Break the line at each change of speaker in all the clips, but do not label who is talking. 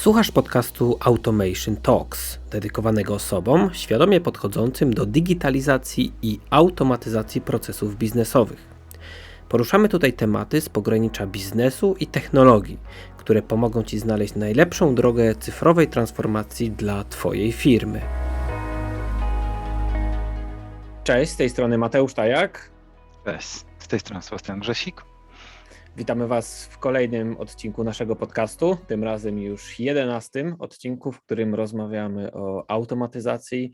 Słuchasz podcastu Automation Talks, dedykowanego osobom świadomie podchodzącym do digitalizacji i automatyzacji procesów biznesowych. Poruszamy tutaj tematy z pogranicza biznesu i technologii, które pomogą Ci znaleźć najlepszą drogę cyfrowej transformacji dla Twojej firmy. Cześć, z tej strony Mateusz Tajak.
Cześć, z tej strony Sebastian Grzesik.
Witamy Was w kolejnym odcinku naszego podcastu, tym razem już jedenastym odcinku, w którym rozmawiamy o automatyzacji,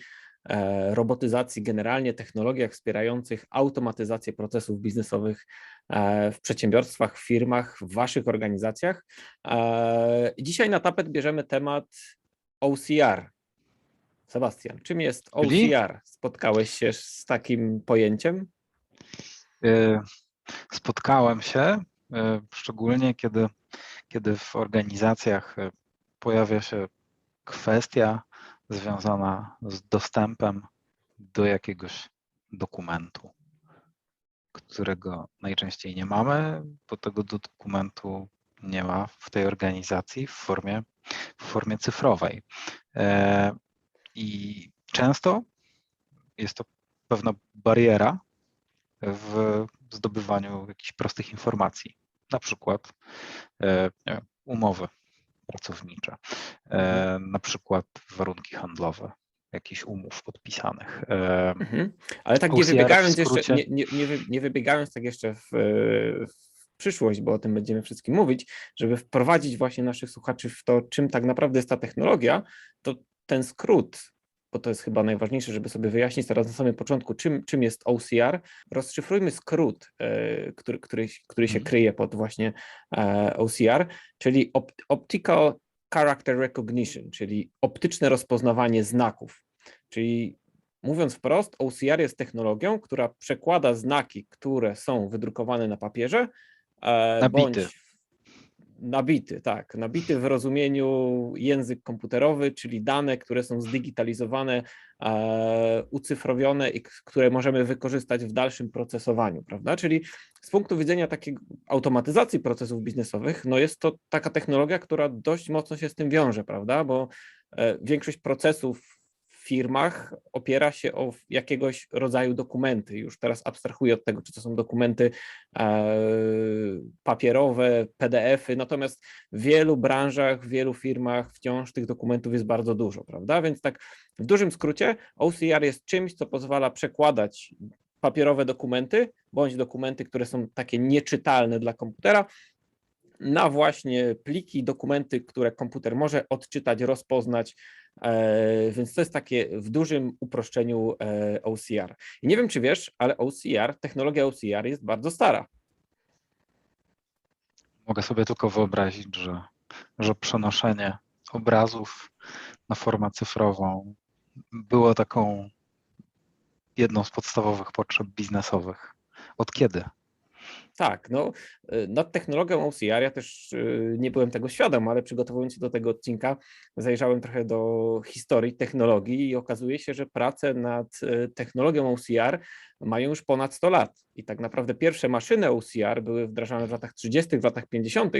e, robotyzacji, generalnie technologiach wspierających automatyzację procesów biznesowych e, w przedsiębiorstwach, w firmach, w Waszych organizacjach. E, dzisiaj na tapet bierzemy temat OCR. Sebastian, czym jest OCR? Spotkałeś się z takim pojęciem?
Spotkałem się. E, szczególnie kiedy, kiedy w organizacjach e, pojawia się kwestia związana z dostępem do jakiegoś dokumentu, którego najczęściej nie mamy, bo tego dokumentu nie ma w tej organizacji w formie, w formie cyfrowej. E, I często jest to pewna bariera w zdobywaniu jakichś prostych informacji, na przykład e, wiem, umowy pracownicze, e, mhm. na przykład warunki handlowe, jakichś umów podpisanych. E,
mhm. Ale tak nie wybiegając jeszcze, nie, nie, nie, wybiegając tak jeszcze w, w przyszłość, bo o tym będziemy wszystkim mówić, żeby wprowadzić właśnie naszych słuchaczy w to, czym tak naprawdę jest ta technologia, to ten skrót bo to jest chyba najważniejsze, żeby sobie wyjaśnić teraz na samym początku, czym, czym jest OCR. Rozszyfrujmy skrót, e, który, który, który się mhm. kryje pod właśnie e, OCR, czyli Optical Character Recognition, czyli optyczne rozpoznawanie znaków. Czyli mówiąc wprost, OCR jest technologią, która przekłada znaki, które są wydrukowane na papierze,
e, bądź
Nabity, tak. Nabity w rozumieniu język komputerowy, czyli dane, które są zdigitalizowane, e, ucyfrowione i które możemy wykorzystać w dalszym procesowaniu, prawda? Czyli z punktu widzenia takiej automatyzacji procesów biznesowych, no jest to taka technologia, która dość mocno się z tym wiąże, prawda? Bo e, większość procesów firmach opiera się o jakiegoś rodzaju dokumenty. Już teraz abstrahuję od tego, czy to są dokumenty e, papierowe, PDFy, natomiast w wielu branżach, w wielu firmach wciąż tych dokumentów jest bardzo dużo, prawda? Więc tak w dużym skrócie OCR jest czymś, co pozwala przekładać papierowe dokumenty, bądź dokumenty, które są takie nieczytalne dla komputera, na właśnie pliki, dokumenty, które komputer może odczytać, rozpoznać, e, więc to jest takie w dużym uproszczeniu e, OCR. I nie wiem, czy wiesz, ale OCR, technologia OCR jest bardzo stara.
Mogę sobie tylko wyobrazić, że, że przenoszenie obrazów na formę cyfrową było taką jedną z podstawowych potrzeb biznesowych. Od kiedy?
Tak, no y, nad technologią OCR ja też y, nie byłem tego świadom, ale przygotowując się do tego odcinka zajrzałem trochę do historii technologii i okazuje się, że prace nad y, technologią OCR mają już ponad 100 lat. I tak naprawdę pierwsze maszyny OCR były wdrażane w latach 30., w latach 50.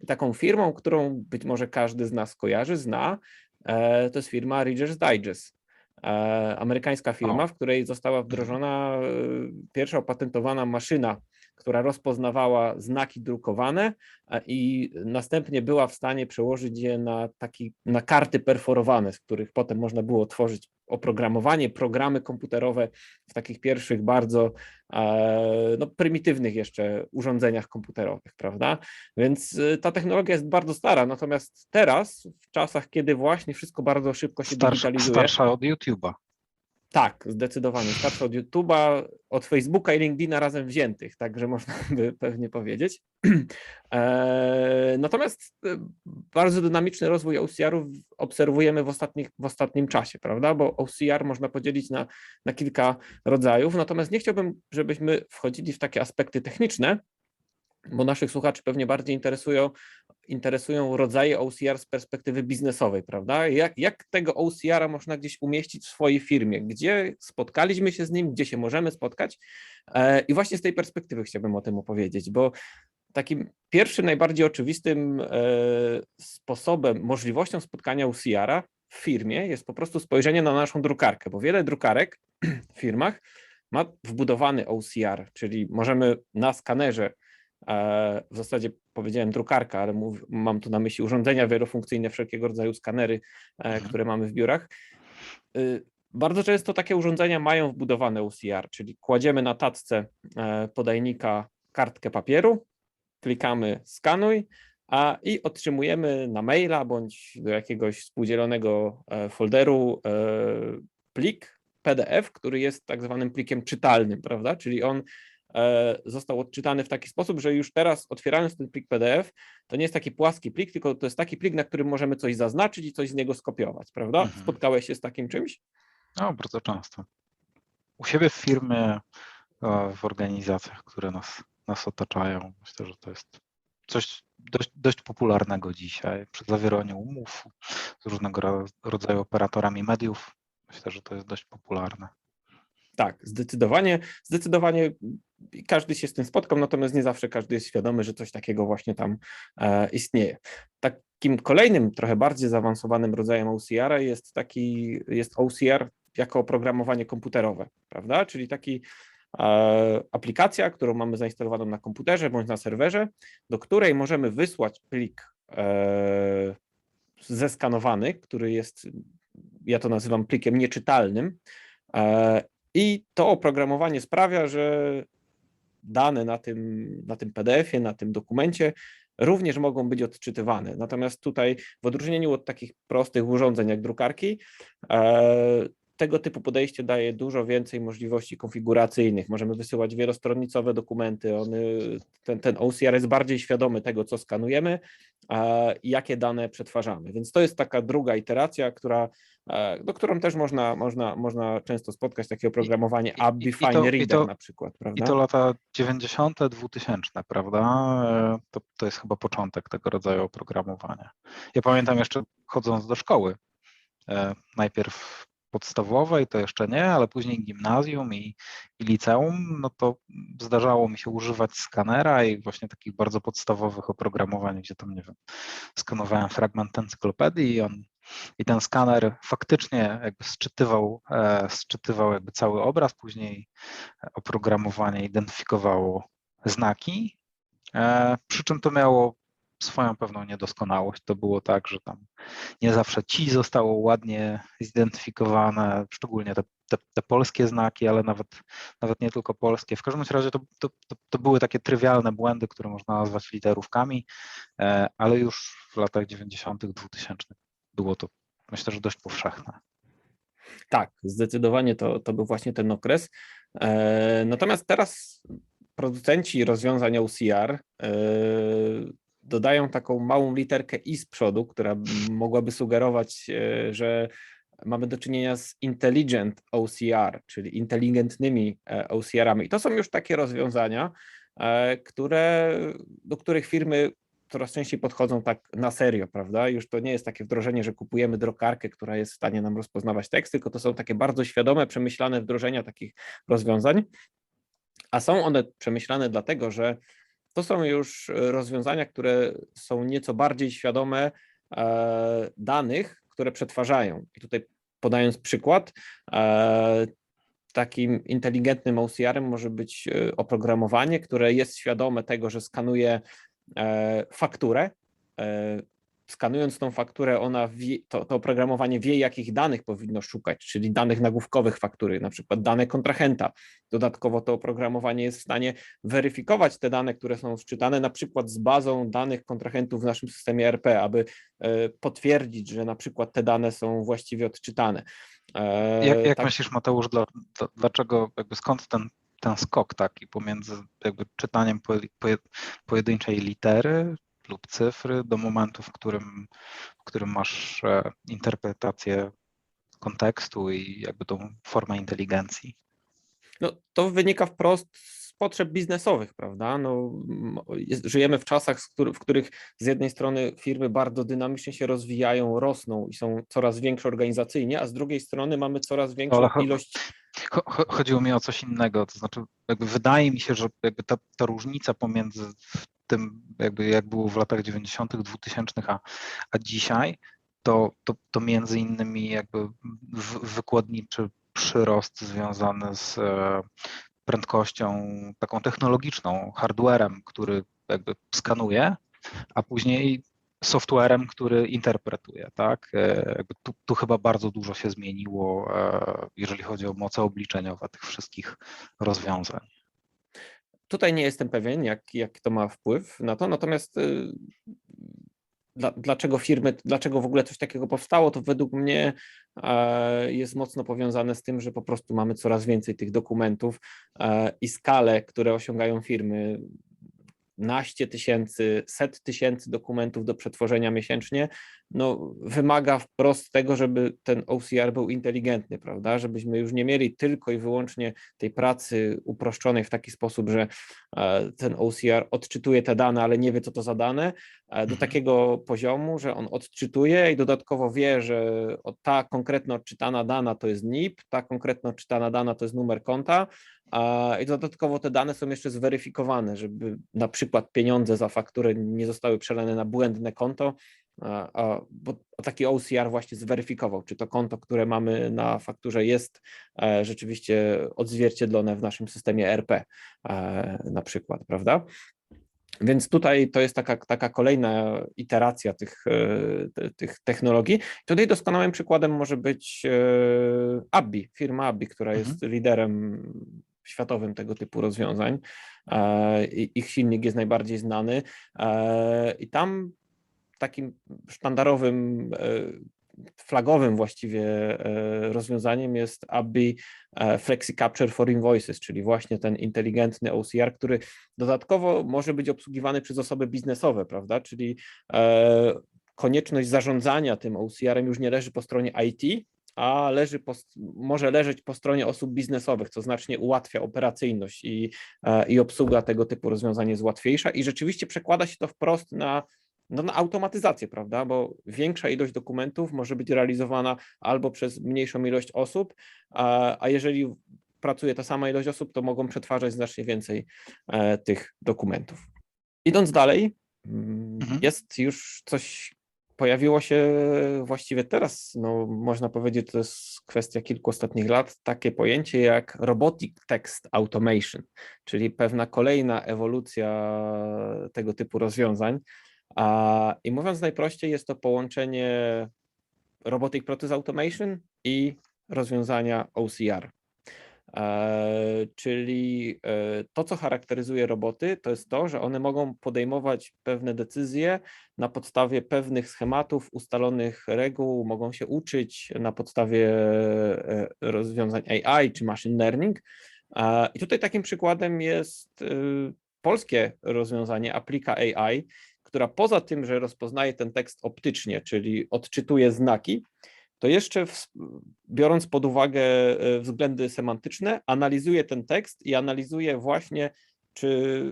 I taką firmą, którą być może każdy z nas kojarzy, zna, e, to jest firma Reader's Digest. E, amerykańska firma, w której została wdrożona pierwsza opatentowana maszyna która rozpoznawała znaki drukowane i następnie była w stanie przełożyć je na, taki, na karty perforowane, z których potem można było tworzyć oprogramowanie, programy komputerowe w takich pierwszych bardzo e, no, prymitywnych jeszcze urządzeniach komputerowych, prawda? Więc y, ta technologia jest bardzo stara, natomiast teraz, w czasach, kiedy właśnie wszystko bardzo szybko się
starsza,
digitalizuje.
Starsza od YouTube'a.
Tak, zdecydowanie. Starszy od YouTube'a, od Facebooka i LinkedIna razem wziętych, także można by pewnie powiedzieć. E, natomiast e, bardzo dynamiczny rozwój OCR-ów obserwujemy w, ostatnich, w ostatnim czasie, prawda? Bo OCR można podzielić na, na kilka rodzajów, natomiast nie chciałbym, żebyśmy wchodzili w takie aspekty techniczne, bo naszych słuchaczy pewnie bardziej interesują, interesują rodzaje OCR z perspektywy biznesowej, prawda? Jak, jak tego OCR-a można gdzieś umieścić w swojej firmie? Gdzie spotkaliśmy się z nim, gdzie się możemy spotkać? E, I właśnie z tej perspektywy chciałbym o tym opowiedzieć, bo takim pierwszym, najbardziej oczywistym e, sposobem, możliwością spotkania OCR-a w firmie jest po prostu spojrzenie na naszą drukarkę, bo wiele drukarek w firmach ma wbudowany OCR, czyli możemy na skanerze, w zasadzie powiedziałem drukarka, ale mów, mam tu na myśli urządzenia wielofunkcyjne, wszelkiego rodzaju skanery, e,
Mhm.
które mamy w biurach. Y, Bardzo często takie urządzenia mają wbudowane OCR, czyli kładziemy na tacce e, podajnika kartkę papieru, klikamy skanuj a, i otrzymujemy na maila bądź do jakiegoś współdzielonego e, folderu plik PDF, który jest tak zwanym plikiem czytalnym, prawda? Czyli on został odczytany w taki sposób, że już teraz otwierając ten plik PDF, to nie jest taki płaski plik, tylko to jest taki plik, na którym możemy coś zaznaczyć i coś z niego skopiować, prawda?
Mhm.
Spotkałeś się z takim czymś?
No, bardzo często. U siebie w firmie, e, w organizacjach, które nas, nas otaczają, myślę, że to jest coś dość, dość popularnego dzisiaj. Przy zawieraniu umów z różnego ro- rodzaju operatorami mediów, myślę, że to jest dość popularne.
Tak, zdecydowanie, zdecydowanie każdy się z tym spotkał, natomiast nie zawsze każdy jest świadomy, że coś takiego właśnie tam e, istnieje. Takim kolejnym, trochę bardziej zaawansowanym rodzajem OCR jest taki, jest OCR jako oprogramowanie komputerowe, prawda? Czyli taki e, aplikacja, którą mamy zainstalowaną na komputerze bądź na serwerze, do której możemy wysłać plik e, zeskanowany, który jest, ja to nazywam plikiem nieczytalnym, i to oprogramowanie sprawia, że dane na tym, na tym PDF-ie, na tym dokumencie również mogą być odczytywane. Natomiast tutaj, w odróżnieniu od takich prostych urządzeń jak drukarki, e, tego typu podejście daje dużo więcej możliwości konfiguracyjnych. Możemy wysyłać wielostronicowe dokumenty. One, ten, ten OCR jest bardziej świadomy tego, co skanujemy i jakie dane przetwarzamy. Więc to jest taka druga iteracja, która, e, do którą też można, można, można często spotkać takie oprogramowanie
i- i
Abifine
to- i
Reader
to-
na przykład,
I
prawda?
to lata 90., 2000, prawda? E, To, to jest chyba początek tego rodzaju oprogramowania. Ja pamiętam jeszcze chodząc do szkoły, e, najpierw podstawowej to jeszcze nie, ale później gimnazjum i, i liceum, no to zdarzało mi się używać skanera i właśnie takich bardzo podstawowych oprogramowań, gdzie tam, nie wiem, skanowałem fragment encyklopedii i on i ten skaner faktycznie jakby sczytywał, e, sczytywał jakby cały obraz, później oprogramowanie identyfikowało znaki, e, przy czym to miało swoją pewną niedoskonałość. To było tak, że tam nie zawsze ci zostało ładnie zidentyfikowane, szczególnie te, te, te polskie znaki, ale nawet, nawet nie tylko polskie. W każdym razie to, to, to, to były takie trywialne błędy, które można nazwać literówkami, e, ale już w latach 90., 2000 było to myślę, że dość powszechne.
Tak, zdecydowanie to, to był właśnie ten okres. E, Natomiast teraz producenci rozwiązań OCR dodają taką małą literkę i z przodu, która mogłaby sugerować, e, że mamy do czynienia z intelligent OCR, czyli inteligentnymi e, OCR-ami. I to są już takie rozwiązania, e, które, do których firmy coraz częściej podchodzą tak na serio, prawda? Już to nie jest takie wdrożenie, że kupujemy drukarkę, która jest w stanie nam rozpoznawać tekst, tylko to są takie bardzo świadome, przemyślane wdrożenia takich rozwiązań. A są one przemyślane dlatego, że to są już e, rozwiązania, które są nieco bardziej świadome e, danych, które przetwarzają. I tutaj podając przykład, e, takim inteligentnym OCR-em może być oprogramowanie, które jest świadome tego, że skanuje fakturę. Skanując tą fakturę, ona wie, to, to oprogramowanie wie, jakich danych powinno szukać, czyli danych nagłówkowych faktury, na przykład dane kontrahenta. Dodatkowo to oprogramowanie jest w stanie weryfikować te dane, które są wczytane, na przykład z bazą danych kontrahentów w naszym systemie RP, aby e, potwierdzić, że na przykład te dane są właściwie odczytane. E,
Jak, jak
tak-
myślisz, Mateusz, dla, dla, dlaczego, jakby skąd ten, ten skok taki pomiędzy jakby czytaniem poje, poje, pojedynczej litery lub cyfry do momentu, w którym, w którym masz e, interpretację kontekstu i jakby tą formę inteligencji?
No, to wynika wprost z potrzeb biznesowych, prawda? No, jest, żyjemy w czasach, w których z jednej strony firmy bardzo dynamicznie się rozwijają, rosną i są coraz większe organizacyjnie, a z drugiej strony mamy coraz większą
Ale
ilość.
Cho- cho- Chodziło mi o coś innego, to znaczy jakby wydaje mi się, że jakby ta, ta różnica pomiędzy tym, jakby jak było w latach 90., 2000, a, a dzisiaj, to, to, to między innymi jakby wykładniczy przyrost związany z e, prędkością taką technologiczną, hardwarem, który jakby skanuje, a później softwarem, który interpretuje, tak? E, tu, tu, chyba bardzo dużo się zmieniło, e, jeżeli chodzi o moce obliczeniowe tych wszystkich rozwiązań.
Tutaj nie jestem pewien, jak, jak to ma wpływ na to, natomiast y, dla, dlaczego firmy, dlaczego w ogóle coś takiego powstało, to według mnie e, jest mocno powiązane z tym, że po prostu mamy coraz więcej tych dokumentów i skale, które osiągają firmy naście tysięcy, set tysięcy dokumentów do przetworzenia miesięcznie, no, wymaga wprost tego, żeby ten OCR był inteligentny, prawda? Żebyśmy już nie mieli tylko i wyłącznie tej pracy uproszczonej w taki sposób, że e, ten OCR odczytuje te dane, ale nie wie, co to za dane, e, do mhm. takiego poziomu, że on odczytuje i dodatkowo wie, że ta konkretna odczytana dana to jest NIP, ta konkretna odczytana dana to jest numer konta, i dodatkowo te dane są jeszcze zweryfikowane, żeby na przykład pieniądze za fakturę nie zostały przelane na błędne konto, a, bo taki OCR właśnie zweryfikował, czy to konto, które mamy na fakturze jest e, rzeczywiście odzwierciedlone w naszym systemie RP e, na przykład, prawda? Więc tutaj to jest taka, taka kolejna iteracja tych, e, tych technologii. Tutaj doskonałym przykładem może być Abbi, firma Abbi, która jest mhm. liderem światowym tego typu rozwiązań. Ich silnik jest najbardziej znany i tam takim sztandarowym, e, flagowym właściwie e, rozwiązaniem jest ABI e, Flexi Capture for Invoices, czyli właśnie ten inteligentny OCR, który dodatkowo może być obsługiwany przez osoby biznesowe, prawda? Czyli konieczność zarządzania tym OCR-em już nie leży po stronie IT, a leży po, może leżeć po stronie osób biznesowych, co znacznie ułatwia operacyjność i, i obsługa tego typu rozwiązań jest łatwiejsza i rzeczywiście przekłada się to wprost na no, na automatyzację, prawda? Bo większa ilość dokumentów może być realizowana albo przez mniejszą ilość osób, a, a jeżeli pracuje ta sama ilość osób, to mogą przetwarzać znacznie więcej e, tych dokumentów. Idąc dalej, mm, mhm. jest już coś, pojawiło się właściwie teraz, no można powiedzieć, to jest kwestia kilku ostatnich lat, takie pojęcie jak Robotic Text Automation, czyli pewna kolejna ewolucja tego typu rozwiązań. I mówiąc najprościej, jest to połączenie Robotic Process Automation i rozwiązania OCR. E, czyli e, to, co charakteryzuje roboty, to jest to, że one mogą podejmować pewne decyzje na podstawie pewnych schematów, ustalonych reguł, mogą się uczyć na podstawie e, rozwiązań AI czy machine learning. I tutaj takim przykładem jest polskie rozwiązanie Aplika AI, która poza tym, że rozpoznaje ten tekst optycznie, czyli odczytuje znaki, to jeszcze w, biorąc pod uwagę e, względy semantyczne, analizuje ten tekst i analizuje właśnie, czy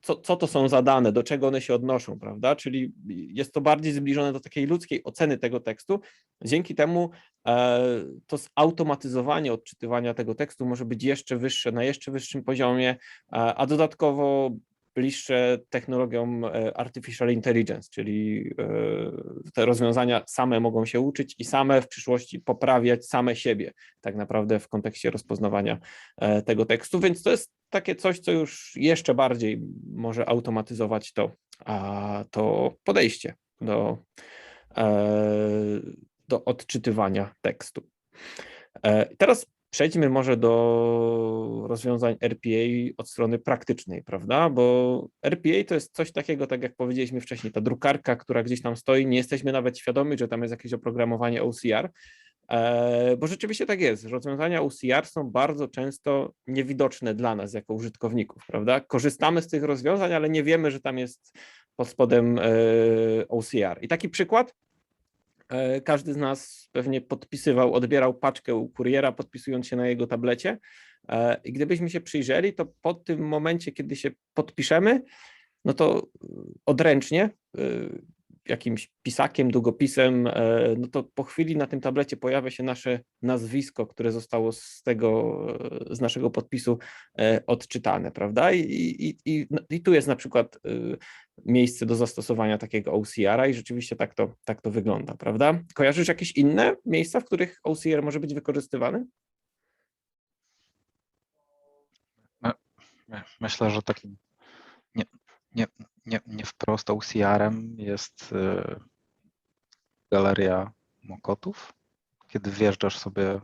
co, co to są za dane, do czego one się odnoszą, prawda? Czyli jest to bardziej zbliżone do takiej ludzkiej oceny tego tekstu. Dzięki temu e, to zautomatyzowanie odczytywania tego tekstu może być jeszcze wyższe, na jeszcze wyższym poziomie, a, a dodatkowo bliższe technologiom e, artificial intelligence, czyli e, te rozwiązania same mogą się uczyć i same w przyszłości poprawiać same siebie, tak naprawdę w kontekście rozpoznawania e, tego tekstu, więc to jest takie coś, co już jeszcze bardziej może automatyzować to, to podejście do, do odczytywania tekstu. Teraz Przejdźmy może do rozwiązań RPA od strony praktycznej, prawda? Bo RPA to jest coś takiego, tak jak powiedzieliśmy wcześniej, ta drukarka, która gdzieś tam stoi, nie jesteśmy nawet świadomi, że tam jest jakieś oprogramowanie OCR, e, bo rzeczywiście tak jest. Rozwiązania OCR są bardzo często niewidoczne dla nas jako użytkowników, prawda? Korzystamy z tych rozwiązań, ale nie wiemy, że tam jest pod spodem e, OCR. I taki przykład każdy z nas pewnie podpisywał, odbierał paczkę u kuriera, podpisując się na jego tablecie. E, I gdybyśmy się przyjrzeli, to po tym momencie, kiedy się podpiszemy, no to odręcznie, e, jakimś pisakiem, długopisem, e, no to po chwili na tym tablecie pojawia się nasze nazwisko, które zostało z tego, e, z naszego podpisu e, odczytane, prawda? I, i, i, no, i tu jest na przykład miejsce do zastosowania takiego OCR-a i rzeczywiście tak to, tak to wygląda, prawda? Kojarzysz jakieś inne miejsca, w których OCR może być wykorzystywany?
Myślę, że takim nie, nie, nie, nie wprost OCR-em jest y, galeria mokotów, kiedy wjeżdżasz sobie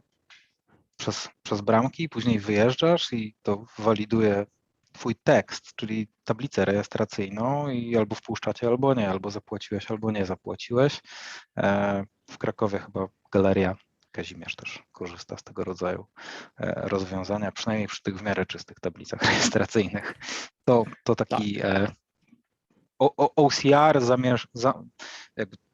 przez, przez bramki, później wyjeżdżasz i to waliduje twój tekst, czyli tablicę rejestracyjną i albo wpuszczacie, albo nie, albo zapłaciłeś, albo nie zapłaciłeś. E, w Krakowie chyba galeria Kazimierz też korzysta z tego rodzaju e, rozwiązania, przynajmniej przy tych w miarę czystych tablicach rejestracyjnych. To, to taki tak. OCR zamiesz, za,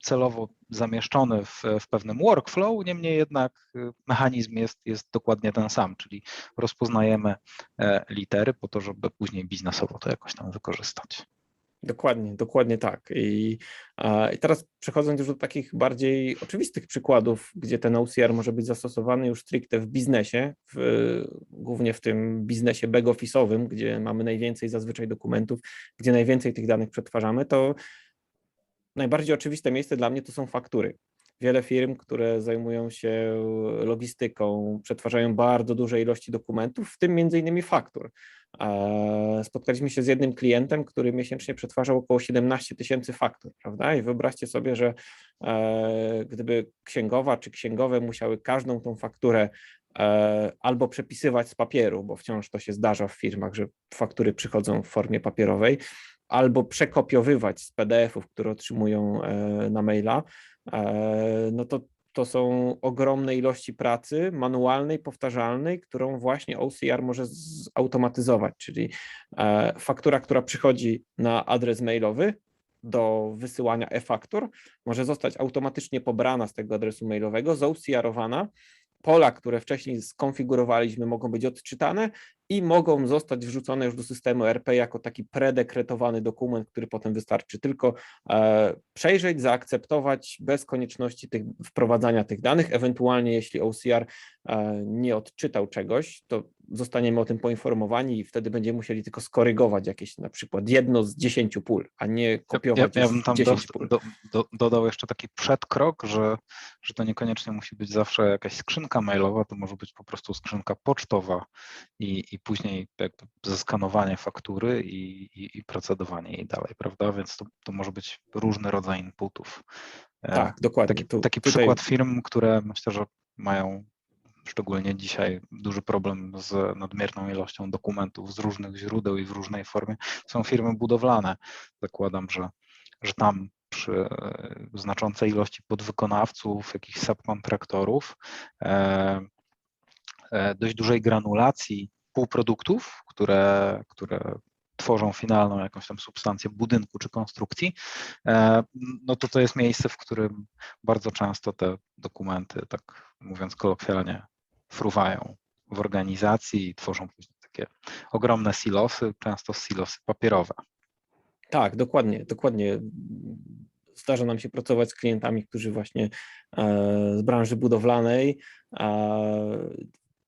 celowo zamieszczony w, w pewnym workflow, niemniej jednak y, mechanizm jest, jest dokładnie ten sam, czyli rozpoznajemy e, litery po to, żeby później biznesowo to jakoś tam wykorzystać.
Dokładnie, dokładnie tak. I, I, teraz przechodząc już do takich bardziej oczywistych przykładów, gdzie ten OCR może być zastosowany już stricte w biznesie, w, głównie w tym biznesie back-office'owym, gdzie mamy najwięcej zazwyczaj dokumentów, gdzie najwięcej tych danych przetwarzamy, to najbardziej oczywiste miejsce dla mnie to są faktury. Wiele firm, które zajmują się logistyką, przetwarzają bardzo duże ilości dokumentów, w tym między innymi faktur. Spotkaliśmy się z jednym klientem, który miesięcznie przetwarzał około 17 tysięcy faktur, prawda? I wyobraźcie sobie, że e, gdyby księgowa czy księgowe musiały każdą tą fakturę e, albo przepisywać z papieru, bo wciąż to się zdarza w firmach, że faktury przychodzą w formie papierowej, albo przekopiowywać z PDF-ów, które otrzymują e, na maila, no to to są ogromne ilości pracy manualnej, powtarzalnej, którą właśnie OCR może zautomatyzować, czyli e, faktura, która przychodzi na adres mailowy do wysyłania e-faktur, może zostać automatycznie pobrana z tego adresu mailowego, zOCR-owana pola, które wcześniej skonfigurowaliśmy, mogą być odczytane i mogą zostać wrzucone już do systemu RP jako taki predekretowany dokument, który potem wystarczy tylko e, przejrzeć, zaakceptować bez konieczności tych, wprowadzania tych danych. Ewentualnie, jeśli OCR e, nie odczytał czegoś, to zostaniemy o tym poinformowani i wtedy będziemy musieli tylko skorygować jakieś na przykład jedno z dziesięciu pól, a nie kopiować ja, ja, ja bym tam do.
Do, do, dodał jeszcze taki przedkrok, że, że to niekoniecznie musi być zawsze jakaś skrzynka mailowa, to może być po prostu skrzynka pocztowa i, i później jakby zeskanowanie faktury i, i, i procedowanie jej dalej, prawda? Więc to, to może być różny rodzaj inputów.
E, tak, dokładnie.
Taki, taki przykład firm, które myślę, że mają szczególnie dzisiaj duży problem z nadmierną ilością dokumentów z różnych źródeł i w różnej formie, są firmy budowlane. Zakładam, że, że tam przy e, znaczącej ilości podwykonawców, jakichś subkontraktorów, e, e, dość dużej granulacji półproduktów, które, które tworzą finalną jakąś tam substancję budynku czy konstrukcji, no to to jest miejsce, w którym bardzo często te dokumenty, tak mówiąc kolokwialnie, fruwają w organizacji i tworzą później takie ogromne silosy, często silosy papierowe.
Tak, dokładnie, dokładnie. Zdarza nam się pracować z klientami, którzy właśnie e, z branży budowlanej,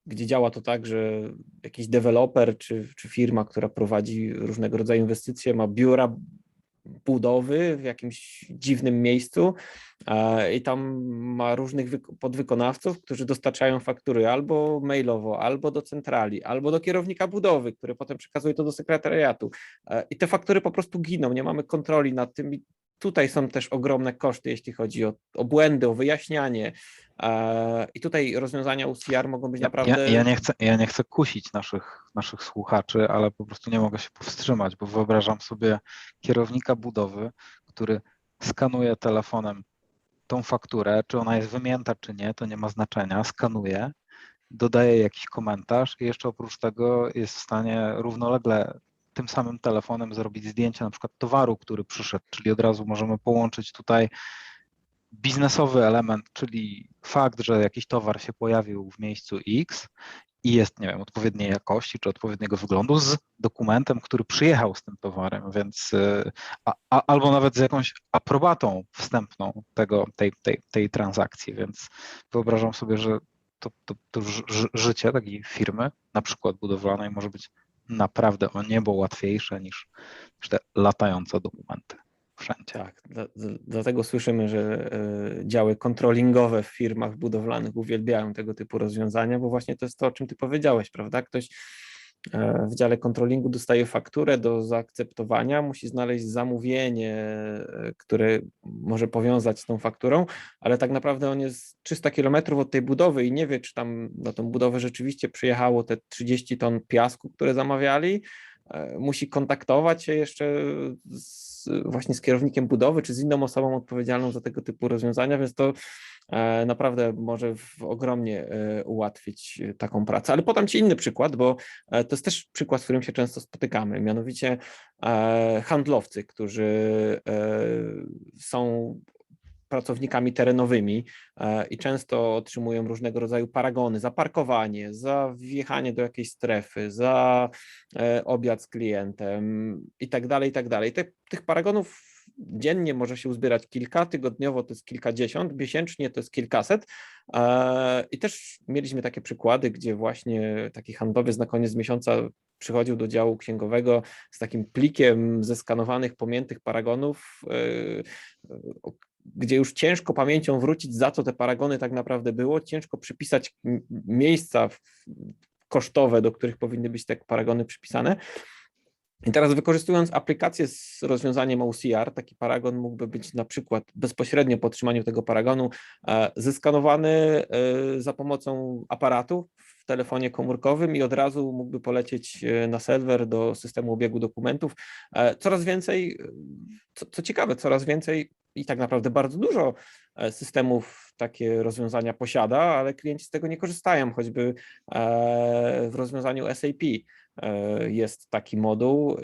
gdzie działa to tak, że jakiś deweloper czy, czy firma, która prowadzi różnego rodzaju inwestycje, ma biura budowy w jakimś dziwnym miejscu i tam ma różnych podwykonawców, którzy dostarczają faktury albo mailowo, albo do centrali, albo do kierownika budowy, który potem przekazuje to do sekretariatu. I te faktury po prostu giną, nie mamy kontroli nad tym Tutaj są też ogromne koszty, jeśli chodzi o, o błędy, o wyjaśnianie. I tutaj rozwiązania UCR mogą być naprawdę.
Ja, ja, nie chcę, ja nie chcę kusić naszych, naszych słuchaczy, ale po prostu nie mogę się powstrzymać, bo wyobrażam sobie kierownika budowy, który skanuje telefonem tą fakturę, czy ona jest wymięta, czy nie, to nie ma znaczenia, skanuje, dodaje jakiś komentarz i jeszcze oprócz tego jest w stanie równolegle tym samym telefonem zrobić zdjęcie na przykład towaru, który przyszedł, czyli od razu możemy połączyć tutaj biznesowy element, czyli fakt, że jakiś towar się pojawił w miejscu X i jest, nie wiem, odpowiedniej jakości czy odpowiedniego wyglądu z dokumentem, który przyjechał z tym towarem, więc y, a, a, albo nawet z jakąś aprobatą wstępną tego, tej, tej, tej transakcji, więc wyobrażam sobie, że to, to, to ży- życie takiej firmy, na przykład budowlanej, może być naprawdę o niebo łatwiejsze niż te latające dokumenty wszędzie.
Tak, dla, dla- dlatego słyszymy, że e, działy kontrolingowe w firmach budowlanych uwielbiają tego typu rozwiązania, bo właśnie to jest to, o czym ty powiedziałeś, prawda? Ktoś e, w dziale kontrolingu dostaje fakturę do zaakceptowania, musi znaleźć zamówienie, e, które może powiązać z tą fakturą, ale tak naprawdę on jest 300 kilometrów od tej budowy i nie wie, czy tam na tą budowę rzeczywiście przyjechało te 30 ton piasku, które zamawiali, musi kontaktować się jeszcze z, właśnie z kierownikiem budowy, czy z inną osobą odpowiedzialną za tego typu rozwiązania, więc to e, naprawdę może ogromnie e, ułatwić e, taką pracę. Ale podam Ci inny przykład, bo to jest też przykład, z którym się często spotykamy, mianowicie handlowcy, którzy są pracownikami terenowymi e, i często otrzymują różnego rodzaju paragony za parkowanie, za wjechanie do jakiejś strefy, za e, obiad z klientem i tak dalej, i tak tych paragonów dziennie może się uzbierać kilka, tygodniowo to jest kilkadziesiąt, miesięcznie to jest kilkaset. E, I też mieliśmy takie przykłady, gdzie właśnie taki handlowiec na koniec miesiąca przychodził do działu księgowego z takim plikiem zeskanowanych, pomiętych paragonów, gdzie już ciężko pamięcią wrócić, za co te paragony tak naprawdę było, ciężko przypisać miejsca kosztowe, do których powinny być te paragony przypisane. I teraz wykorzystując aplikację z rozwiązaniem OCR, taki paragon mógłby być na przykład bezpośrednio po otrzymaniu tego paragonu e, zeskanowany e, za pomocą aparatu w telefonie komórkowym i od razu mógłby polecieć e, na serwer do systemu obiegu dokumentów. Coraz więcej, co, co ciekawe, coraz więcej i tak naprawdę bardzo dużo e, systemów takie rozwiązania posiada, ale klienci z tego nie korzystają, choćby e, w rozwiązaniu SAP e, jest taki moduł,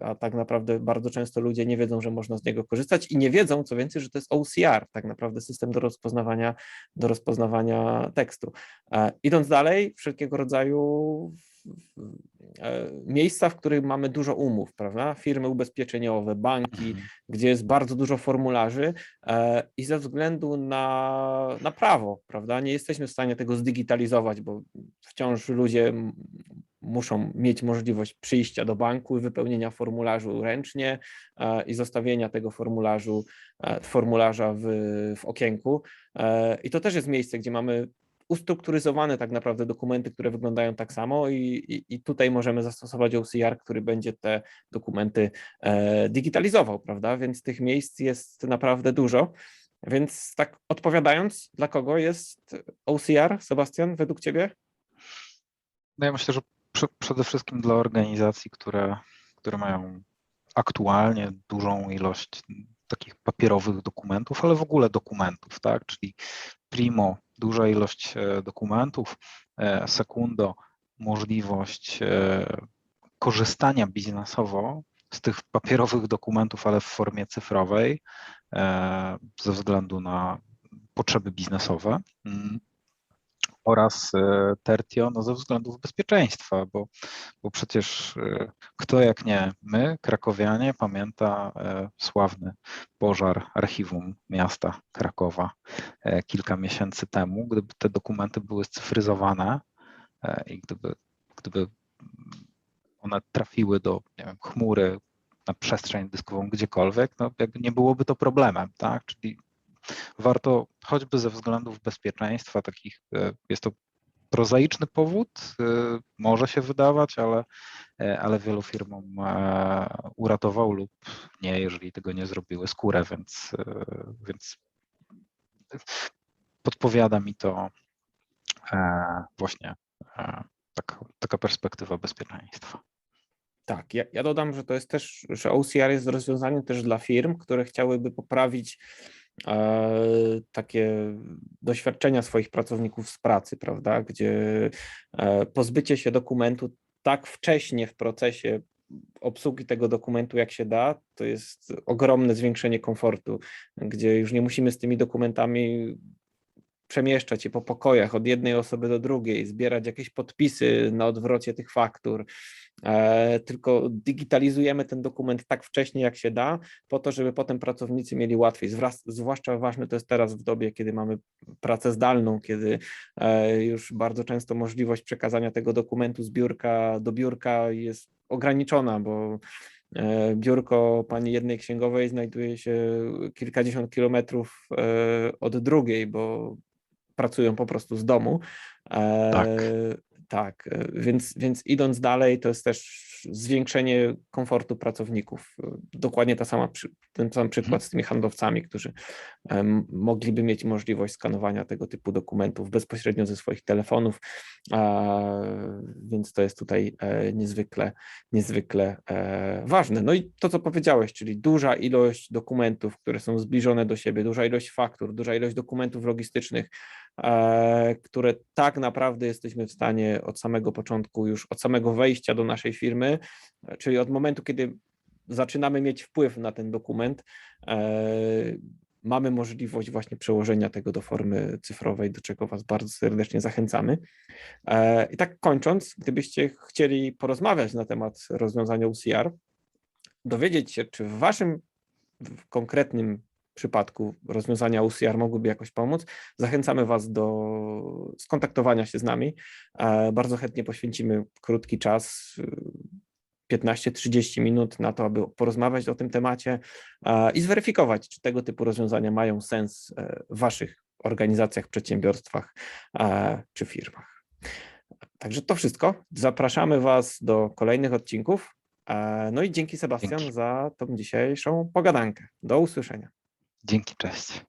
a tak naprawdę bardzo często ludzie nie wiedzą, że można z niego korzystać i nie wiedzą, co więcej, że to jest OCR, tak naprawdę system do rozpoznawania, do rozpoznawania tekstu. Idąc dalej, wszelkiego rodzaju miejsca, w których mamy dużo umów, prawda? Firmy ubezpieczeniowe, banki,
Mhm.
gdzie jest bardzo dużo formularzy e, i ze względu na, na prawo, prawda, nie jesteśmy w stanie tego zdigitalizować, bo wciąż ludzie muszą mieć możliwość przyjścia do banku i wypełnienia formularzu ręcznie e, i zostawienia tego formularzu, e, formularza w, w okienku. E, I to też jest miejsce, gdzie mamy ustrukturyzowane tak naprawdę dokumenty, które wyglądają tak samo i, i, i tutaj możemy zastosować OCR, który będzie te dokumenty e, digitalizował, prawda? Więc tych miejsc jest naprawdę dużo. Więc tak odpowiadając, dla kogo jest OCR, Sebastian, według Ciebie?
No ja myślę, że prze- przede wszystkim dla organizacji, które, które mają aktualnie dużą ilość takich papierowych dokumentów, ale w ogóle dokumentów, tak? Czyli primo, duża ilość e, dokumentów, e, sekundo, możliwość e, korzystania biznesowo z tych papierowych dokumentów, ale w formie cyfrowej, ze względu na potrzeby biznesowe. Oraz e, Tertio no, ze względów bezpieczeństwa, bo, bo przecież e, kto jak nie my, krakowianie, pamięta e, sławny pożar archiwum miasta Krakowa kilka miesięcy temu, gdyby te dokumenty były scyfryzowane i gdyby, gdyby one trafiły do wiem, chmury, na przestrzeń dyskową gdziekolwiek, no jakby nie byłoby to problemem, tak? Czyli warto choćby ze względów bezpieczeństwa takich, e, jest to prozaiczny powód, e, może się wydawać, ale, e, ale wielu firmom uratował lub nie, jeżeli tego nie zrobiły skórę, więc, więc podpowiada mi to właśnie taka, taka perspektywa bezpieczeństwa.
Tak, ja, ja dodam, że to jest też, że OCR jest rozwiązaniem też dla firm, które chciałyby poprawić takie doświadczenia swoich pracowników z pracy, prawda, gdzie e, pozbycie się dokumentu tak wcześnie w procesie obsługi tego dokumentu, jak się da, to jest ogromne zwiększenie komfortu, gdzie już nie musimy z tymi dokumentami przemieszczać się po pokojach od jednej osoby do drugiej, zbierać jakieś podpisy na odwrocie tych faktur, e, tylko digitalizujemy ten dokument tak wcześnie, jak się da, po to, żeby potem pracownicy mieli łatwiej. Zwłaszcza ważne to jest teraz w dobie, kiedy mamy pracę zdalną, kiedy e, już bardzo często możliwość przekazania tego dokumentu z biurka do biurka jest ograniczona, bo e, biurko pani jednej księgowej znajduje się kilkadziesiąt kilometrów od drugiej, bo pracują po prostu z domu. E,
Tak.
Tak, e, więc, więc idąc dalej, to jest też zwiększenie komfortu pracowników. E, Dokładnie ta sama, ten sam przykład z tymi handlowcami, którzy mogliby mieć możliwość skanowania tego typu dokumentów bezpośrednio ze swoich telefonów, więc to jest tutaj niezwykle, niezwykle ważne. No i to, co powiedziałeś, czyli duża ilość dokumentów, które są zbliżone do siebie, duża ilość faktur, duża ilość dokumentów logistycznych, które tak naprawdę jesteśmy w stanie od samego początku, już od samego wejścia do naszej firmy, e, czyli od momentu, kiedy zaczynamy mieć wpływ na ten dokument, e, mamy możliwość właśnie przełożenia tego do formy cyfrowej, do czego Was bardzo serdecznie zachęcamy. E, I tak kończąc, gdybyście chcieli porozmawiać na temat rozwiązania UCR, dowiedzieć się, czy w Waszym konkretnym przypadku rozwiązania UCR mogłyby jakoś pomóc, zachęcamy Was do skontaktowania się z nami. E, Bardzo chętnie poświęcimy krótki czas, y, 15-30 minut na to, aby porozmawiać o tym temacie e, i zweryfikować, czy tego typu rozwiązania mają sens e, w Waszych organizacjach, przedsiębiorstwach e, czy firmach. Także to wszystko. Zapraszamy Was do kolejnych odcinków. E, No i dzięki Sebastian
Dzięki.
za tą dzisiejszą pogadankę. Do usłyszenia.
Dzięki, cześć.